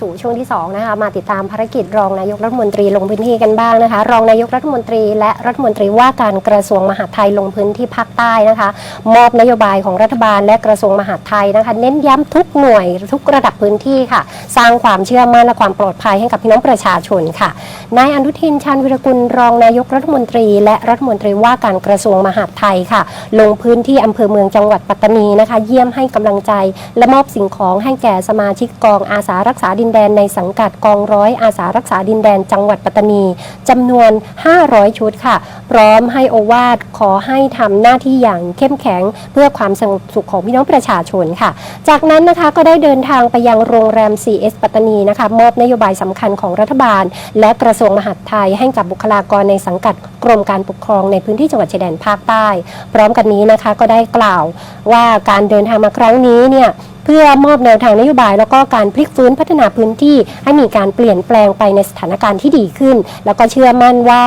สู่ช่วงที่2นะคะมาติดตามภารกิจรองนายกรัฐมนตรีลงพื้นที่กันบ้างนะคะ รองนายกรัฐมนตรีและรัฐมนตรีว่าการกระทรวงมหาดไทยลงพื้นที่ภาคใต้นะคะ มอบนโยบายของรัฐบาลและกระทรวงมหาดไทยนะคะ เน้นย้ำทุกหน่วยทุกระดับพื้นที่ค่ะ สร้างความเชื่อมั่นและความปลอดภัยให้กับพี่น้องประชาชนค่ะนายอนุทินชาญวิรกุลรองนายกรัฐมนตรี และรัฐมนตรีว่าการกระทรวงมหาดไทยค่ะ ลงพื้นที่อำเภอเมืองจังหวัดปัตตานีนะคะ เยี่ยมให้กำลังใจ และมอบสิ่งของให้แก่สมาชิกกองอาสารักษาดินแดนในสังกัดกองร้อยอาสารักษาดินแดนจังหวัดปัตตานีจำนวน 500 ชุดค่ะ พร้อมให้โอวาทขอให้ทำหน้าที่อย่างเข้มแข็ง เพื่อความสงบสุขของพี่น้องประชาชนค่ะ จากนั้นนะคะก็ได้เดินทางไปยังโรงแรม 4S ปัตตานีนะคะมอบนโยบายสำคัญของรัฐบาล และกระทรวงมหาดไทยให้กับบุคลากรในสังกัดกรมการปกครองในพื้นที่จังหวัดชายแดนภาคใต้ พร้อมกันนี้นะคะก็ได้กล่าวว่าการเดินทางมาครั้งนี้เนี่ย เพื่อมอบแนวทางนโยบาย แล้วก็การพลิกฟื้นพัฒนาพื้นที่ ให้มีการเปลี่ยนแปลงไปในสถานการณ์ที่ดีขึ้น แล้วก็เชื่อมั่นว่า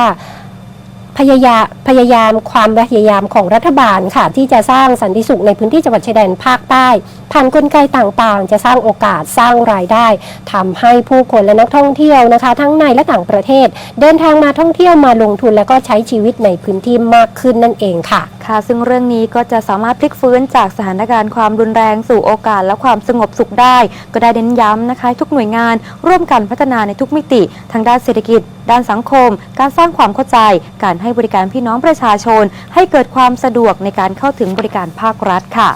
พยายามพยายามความพยายามของรัฐบาลค่ะ ที่จะสร้างสันติสุขในพื้นที่จังหวัดชายแดนภาคใต้ผ่านกลไกต่างๆ จะสร้างโอกาสสร้างรายได้ทำให้ผู้คนและนักท่องเที่ยวนะคะ ทั้งในและต่างประเทศ เดินทางมาท่องเที่ยวมาลงทุน แล้วก็ใช้ชีวิตในพื้นที่มากขึ้นนั่นเองค่ะ ค่ะ ซึ่งเรื่องนี้ก็จะสามารถพลิกฟื้นจากสถานการณ์ความรุนแรงสู่โอกาสและความสงบสุขได้ ก็ได้เน้นย้ำนะคะ ทุกหน่วยงานร่วมกันพัฒนาในทุกมิติ ทางด้านเศรษฐกิจ ด้านสังคม การสร้างความเข้าใจ การให้บริการพี่น้องประชาชน ให้เกิดความสะดวกในการเข้าถึงบริการภาครัฐค่ะ